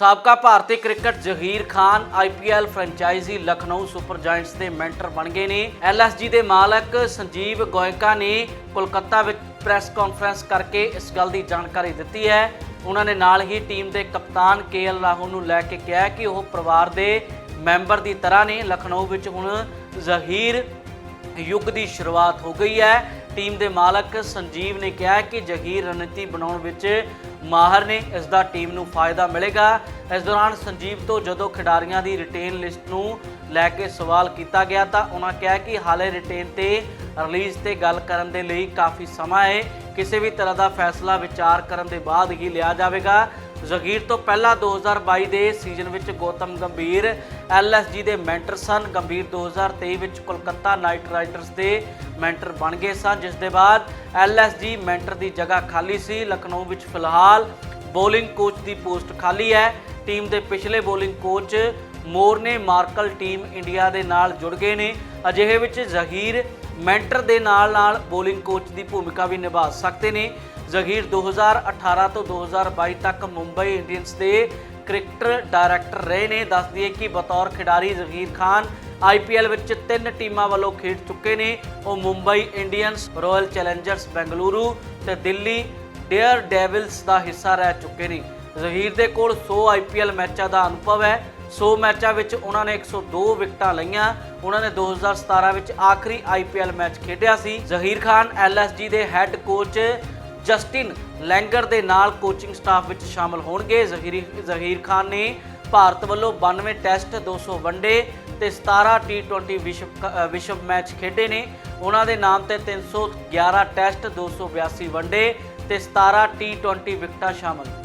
ਸਾਬਕਾ ਭਾਰਤੀ cricket Zaheer Khan IPL franchise Lucknow Super Giants ਦੇ mentor ਬਣ ਗਏ ਨੇ। ਐਲਐਸਜੀ ਦੇ ਮਾਲਕ ਸੰਜੀਵ ਗੋਇੰਕਾ ਨੇ ਕੋਲਕਾਤਾ ਵਿੱਚ ਪ੍ਰੈਸ ਕਾਨਫਰੰਸ ਕਰਕੇ ਇਸ ਗੱਲ ਦੀ ਜਾਣਕਾਰੀ ਦਿੱਤੀ ਹੈ। ਉਹਨਾਂ ਨੇ ਨਾਲ ਹੀ ਟੀਮ ਦੇ ਕਪਤਾਨ ਕੇਐਲ ਰਾਹੁਲ ਨੂੰ ਲੈ ਕੇ ਕਿਹਾ ਕਿ ਉਹ ਪਰਿਵਾਰ ਦੇ ਮੈਂਬਰ ਦੀ ਤਰ੍ਹਾਂ ਨੇ। ਲਖਨਊ ਵਿੱਚ ਹੁਣ ਜ਼ਹੀਰ ਯੁੱਗ ਦੀ ਸ਼ੁਰੂਆਤ ਹੋ ਗਈ ਹੈ। ਟੀਮ ਦੇ ਮਾਲਕ ਸੰਜੀਵ ਨੇ ਕਿਹਾ ਕਿ ਜਗੀਰ ਰਣਨੀਤੀ ਬਣਾਉਣ ਵਿੱਚ ਮਾਹਰ ਨੇ। ਇਸ ਦਾ ਟੀਮ ਨੂੰ ਫਾਇਦਾ ਮਿਲੇਗਾ। ਇਸ ਦੌਰਾਨ ਸੰਜੀਵ ਤੋਂ ਜਦੋਂ ਖਿਡਾਰੀਆਂ ਦੀ ਰਿਟੇਨ ਲਿਸਟ ਨੂੰ ਲੈ ਕੇ ਸਵਾਲ ਕੀਤਾ ਗਿਆ ਤਾਂ ਉਹਨਾਂ ਕਿਹਾ ਕਿ ਹਾਲੇ ਰਿਟੇਨ ਤੇ ਰਿਲੀਜ਼ ਤੇ ਗੱਲ ਕਰਨ ਦੇ ਲਈ ਕਾਫੀ ਸਮਾਂ ਹੈ। ਕਿਸੇ ਵੀ ਤਰ੍ਹਾਂ ਦਾ ਫੈਸਲਾ ਵਿਚਾਰ ਕਰਨ ਦੇ ਬਾਅਦ ਹੀ ਲਿਆ ਜਾਵੇਗਾ। ਜ਼ਗੀਰ ਤੋਂ ਪਹਿਲਾਂ 2022 ਦੇ ਸੀਜ਼ਨ ਵਿੱਚ ਗੌਤਮ ਗੰਭੀਰ, ਐਲਐਸਜੀ ਦੇ ਮੈਂਟਰ ਸਨ। ਗੰਭੀਰ 2023 ਵਿੱਚ ਕੋਲਕਾਤਾ ਨਾਈਟ ਰਾਈਡਰਸ ਦੇ ਮੈਂਟਰ ਬਣ ਗਏ ਸਨ, ਜਿਸ ਦੇ ਬਾਅਦ ਐਲਐਸਜੀ ਮੈਂਟਰ ਦੀ ਜਗ੍ਹਾ ਖਾਲੀ ਸੀ। ਲਖਨਊ ਵਿੱਚ ਫਿਲਹਾਲ ਬੋਲਿੰਗ ਕੋਚ ਦੀ ਪੋਸਟ ਖਾਲੀ ਹੈ। ਟੀਮ ਦੇ ਪਿਛਲੇ bowling coach Morne Morkel team India ਦੇ ਨਾਲ ਜੁੜ ਗਏ ਨੇ। ਅਜਿਹੇ ਵਿੱਚ ਜ਼ਹੀਰ ਮੈਂਟਰ ਦੇ ਨਾਲ ਨਾਲ ਬੋਲਿੰਗ ਕੋਚ ਦੀ ਭੂਮਿਕਾ ਵੀ ਨਿਭਾ ਸਕਦੇ ਨੇ। ਜ਼ਹੀਰ 2018 ਤੋਂ 2022 ਤੱਕ ਮੁੰਬਈ ਇੰਡੀਅਨਸ ਦੇ ਕ੍ਰਿਕਟਰ ਡਾਇਰੈਕਟਰ ਰਹੇ ਨੇ। ਦੱਸ ਦਈਏ ਕਿ ਬਤੌਰ ਖਿਡਾਰੀ ਜ਼ਹੀਰ ਖਾਨ ਆਈਪੀਐਲ ਵਿੱਚ ਤਿੰਨ ਟੀਮਾਂ ਵੱਲੋਂ ਖੇਡ ਚੁੱਕੇ ਨੇ। ਉਹ Mumbai Indians, Royal Challengers, Bengaluru ਤੇ ਦਿੱਲੀ ਡੇਅਰ ਡੈਵਿਲਸ ਦਾ ਹਿੱਸਾ ਰਹਿ ਚੁੱਕੇ ਨੇ। ਜ਼ਹੀਰ ਦੇ ਕੋਲ 100 ਆਈਪੀਐਲ ਮੈਚਾਂ ਦਾ ਅਨੁਭਵ ਹੈ। 100 ਮੈਚਾਂ ਵਿੱਚ ਉਹਨਾਂ ਨੇ 102 ਵਿਕਟਾਂ ਲਈਆਂ। ਉਹਨਾਂ ਨੇ 2017 ਵਿੱਚ ਆਖਰੀ ਆਈਪੀਐਲ ਮੈਚ ਖੇਡਿਆ ਸੀ। ਜ਼ਹੀਰ ਖਾਨ ਐਲਐਸਜੀ ਦੇ ਹੈੱਡ ਕੋਚ ਜਸਟਿਨ ਲੈਂਗਰ ਦੇ ਨਾਲ ਕੋਚਿੰਗ ਸਟਾਫ ਵਿੱਚ ਸ਼ਾਮਲ ਹੋਣਗੇ। ਜ਼ਹੀਰ ਜ਼ਹੀਰ ਖਾਨ ਨੇ ਭਾਰਤ ਵੱਲੋਂ 92 ਟੈਸਟ 200 ਵਨਡੇ ਤੇ 17 ਟੀ20 ਵਿਸ਼ਵ ਕ- ਅ, ਵਿਸ਼ਵ ਮੈਚ ਖੇਡੇ ਨੇ। ਉਹਨਾਂ ਦੇ ਨਾਮ ਤੇ 311 ਟੈਸਟ 282 ਵਨਡੇ ਤੇ 17 ਟੀ20 ਵਿਕਟਾਂ ਸ਼ਾਮਲ।